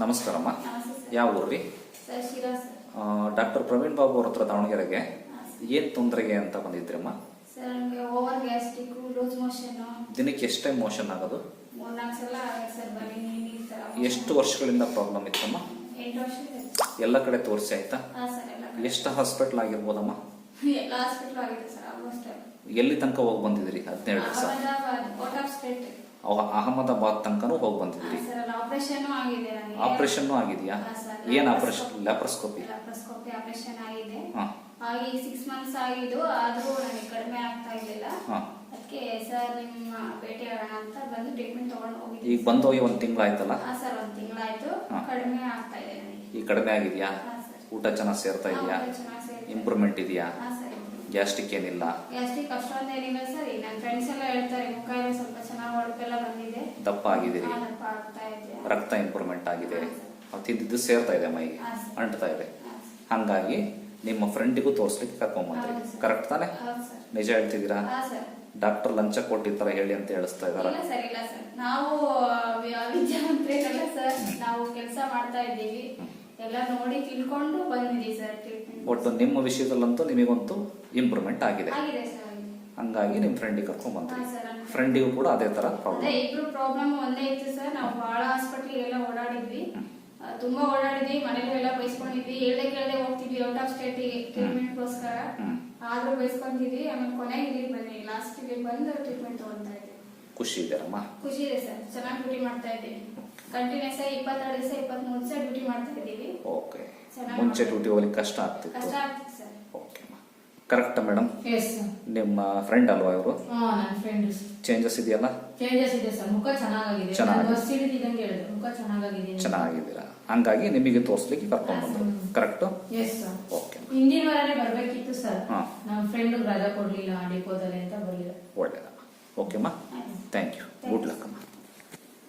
ನಮಸ್ಕಾರಮ್ಮ. ಯಾವ ಊರ್ರಿ? Sir doctor Praveen Babu ಅವ್ರ ಹತ್ರ ದಾವಣಗೆರೆಗೆ ಏನ್ ತೊಂದರೆಗೆ ಅಂತ ಬಂದಿದ್ರಮ್ಮ sir over gastric loose motion. ದಿನಕ್ಕೆ ಎಷ್ಟು ಟೈಮ್ ಮೋಷನ್ ಆಗೋದು? ಎಷ್ಟು ವರ್ಷಗಳಿಂದ ಪ್ರಾಬ್ಲಮ್ ಇತ್ತಮ್ಮ. ಎಲ್ಲ ಕಡೆ ತೋರಿಸಿ ಆಯ್ತಾ? ಹಾಂ ಸರ್ ಎಲ್ಲ ಕಡೆ. ಎಷ್ಟು ಹಾಸ್ಪಿಟ್ಲ್ ಆಗಿರ್ಬೋದಮ್ಮ? ಆಗಿದೆ ಸರ್ ಆಲ್ಮೋಸ್ಟ್. ಎಲ್ಲಿ ತನಕ ಹೋಗಿ ಬಂದಿದ್ರಿ ಹದಿನೇಳು ದಿವಸ. ಸ್ಟೇಟ್ ಅಹಮದಾಬಾದ್ ತನಕನೂ ಹೋಗಿ ಬಂದಿದ್ರಿ. ಆಪರೇಷನ್ ಆಗಿದೆ ನನಗೆ. ಆಪರೇಷನ್ ಆಗಿದೆಯಾ? ಹಾ, ಸರ್. ಏನ್ ಆಪರೇಷನ್ ಲ್ಯಾಪ್ರೋಸ್ಕೋಪಿ ಲ್ಯಾಪ್ರೋಸ್ಕೋಪಿ ಆಪರೇಷನ್ ಆಗಿದೆ. ಹಾ. ಆಗಿ ಸಿಕ್ಸ್ ಮಂತ್ಸ್ ಆಗಿದ್ದು ಆದರೂ ನನಗೆ ಕಡಿಮೆ ಆಗ್ತಾ ಇರಲಿಲ್ಲ ಹಾ. ಅದಕ್ಕೆ ಸರ್ ನಿಮ್ಮ ಭೇಟಿ ಆಗೋಣ ಅಂತ ಬಂದು ಟ್ರೀಟ್ಮೆಂಟ್ ತಗೊಂಡು ಹೋಗಿದ್ದೆ. ಈಗ ಬಂದು ಹೋಗಿ ಒಂದು ತಿಂಗಳಾಯ್ತಲ್ಲ? ಹಾ ಸರ್ ಒಂದು ತಿಂಗಳಾಯ್ತು. ಹಾ. ಕಡಿಮೆ ಆಗ್ತಾ ಇದೆ ನನಗೆ. ಈಗ ಕಡಿಮೆ ಆಗಿದೆಯಾ? ಹಾ ಸರ್. ಊಟ ಚೆನ್ನಾಗಿ ಸೇರ್ತಾ ಇದೆಯಾ? ಹಾ, ಚೆನ್ನಾಗ್ ಸೇರ್ತಾ ಇದೆ. ಇಂಪ್ರೂವ್ಮೆಂಟ್ ಇದೆಯಾ? ಹಾ ಸರ್ ಗ್ಯಾಸ್ಟ್ರಿಕ್ ಏನಿಲ್ಲ? ಗ್ಯಾಸ್ಟ್ರಿಕ್ ಅಷ್ಟೊಂದೇನಿಲ್ಲ ಸರ್. ಈಗ ನನ್ನ ಫ್ರೆಂಡ್ಸ್ ಎಲ್ಲ ಹೇಳ್ತಾರೆ ಮುಖ ಎಲ್ಲ ಸ್ವಲ್ಪ ಚೆನ್ನಾಗಿ ಹೊಳಪೆಲ್ಲ ಬಂದಿದೆ ದಪ್ಪ ಆಗಿದ್ದೀರಿ ರಕ್ತ ಇಂಪ್ರೂವ್ಮೆಂಟ್ ಆಗಿದೆ ತಿದ್ದಿದ್ದು ಸೇರ್ತಾ ಇದೆ ಮೈಗೆ ಅಂಟ್ತಾ ಇದೆ. ಹಂಗಾಗಿ ನಿಮ್ಮ ಫ್ರೆಂಡಿಗೂ ತೋರಿಸ್ಲಿಕ್ಕೆ ಕರ್ಕೊಂಬಂದ್ರಿ. ಕರೆಕ್ಟ್ ತಾನೆ? ನಿಜ ಹೇಳ್ತಿದ್ದೀರಾ? ಡಾಕ್ಟರ್ ಲಂಚ ಕೊಟ್ಟಿರ್ತಾರ ಹೇಳಿ ಅಂತ ಹೇಳಿಸ್ತಾ ಇದಾರ? ನಾವು ಸರ್. ನಾವು ಕೆಲಸ ಮಾಡ್ತಾ ಇದ್ದೀವಿ. ಎಲ್ಲ ನೋಡಿ ತಿಳ್ಕೊಂಡು ಬಂದಿದ್ದೀವಿ ಸರ್ ಒಟ್ಟು ನಿಮ್ಮ ವಿಷಯದಲ್ಲಂತೂ ನಿಮಗಂತೂ ಇಂಪ್ರೂವ್ಮೆಂಟ್ ಆಗಿದೆ. ಆಗಿದೆ ಸರ್. ಆಗಿದೆ. ಹಂಗಾಗಿ ನಿಮ್ಮ ಫ್ರೆಂಡಿಗೆ ಕರ್ಕೊಂಡ್ ಬಂದ್ರಿ. ಫ್ರೆಂಡಿಗೂ ಕೂಡ ಅದೇ ತರ ಪ್ರಾಬ್ಲಮ್ ಇಬ್ರು ಪ್ರಾಬ್ಲಮ್ ಒಂದೇ ಇತ್ತು ಸರ್. ನಾವು ಬಹಳ ಹಾಸ್ಪಿಟಲ್ ಎಲ್ಲ ಓಡಾಡಿದ್ವಿ. ತುಂಬಾ ಓಡಾಡಿದ್ವಿ ಮನೇಲಿ ಎಲ್ಲ ಬೈಸ್ಕೊಂಡಿದ್ವಿ. ಹೇಳ್ದೆ ಕೇಳದೆ ಹೋಗ್ತಿದ್ವಿ ಔಟ್ ಆಫ್ ಸ್ಟೇಟ್ ಟ್ರೀಟ್ಮೆಂಟ್ಗೋಸ್ಕರ. ಆದ್ರೂ ಬೈಸ್ಕೊಂಡಿದ್ವಿ ಆಮೇಲೆ ಕೊನೆಗೆ ಇಲ್ಲಿ ಬನ್ನಿ ಲಾಸ್ಟಿಗೆ ಬಂದು ಟ್ರೀಟ್ಮೆಂಟ್ ತಗೊಂತಾ ಇದ್ವಿ. ಖುಷಿ ಇದೆಯಮ್ಮ ಖುಷಿ ಇದೆ ಸರ್. ಚೆನ್ನಾಗಿ ಡ್ಯೂಟಿ ಮಾಡ್ತಾ ಇದ್ದೀವಿ ಕಂಟಿನ್ಯೂಸ್ ಆಗಿ ಇಪ್ಪತ್ತೆರಡು ದಿವಸ ಇಪ್ಪತ್ಮೂರು ದಿವಸ ಡ್ಯೂಟಿ ಮಾಡ್ತಾ ಇದ್ದೀವಿ. ಓಕೆ ಚೆನ್ನಾಗಿ ಮುಂಚೆ ಡ್ಯೂಟಿ ಹೋಗ್ಲಿಕ್ಕೆ ಕಷ್ಟ ಆಗ್ತಿತ್ತು. ಕಷ್ಟ ಓಕೆ ಕರೆಕ್ಟ್ ಮೇಡಮ್ ಎಸ್ ನಿಮ್ಮ ಫ್ರೆಂಡ್ ಅಲ್ವಾ ಇವರು? ಹಾ ನನ್ನ ಫ್ರೆಂಡ್ ಚೇಂಜಸ್ ಇದೆಯಲ್ಲ? ಚೇಂಜಸ್ ಇದೆ ಸರ್ ಮುಖ ಚೆನ್ನಾಗಿದೆ. ಚೆನ್ನಾಗಿದೆ. ಬಸ್ ಹಿಡಿದಿದ್ದಂಗೆ ಹೇಳಿದ್ರು. ಮುಖ ಚೆನ್ನಾಗಿದೆ ಚೆನ್ನಾಗಿದ್ದೀರಾ? ಹಂಗಾಗಿ ನಿಮಗೆ ತೋರಿಸ್ಲಿಕ್ಕೆ ಕರ್ಕೊಂಡ್ ಬಂದ್ರು. ಕರೆಕ್ಟ್ ಎಸ್ ಸರ್ ಓಕೆ ಹಿಂದಿನ ವಾರನೇ ಬರ್ಬೇಕಿತ್ತು ಸರ್ ಹಾ. ನಮ್ಮ ಫ್ರೆಂಡ್ ರಜಾ ಕೊಡ್ಲಿಲ್ಲ ಡಿಪೋದಲ್ಲಿ ಅಂತ ಬರ್ಲಿಲ್ಲ. ಒಳ್ಳೇದಮ್ಮ. ಓಕೆಮ್ಮ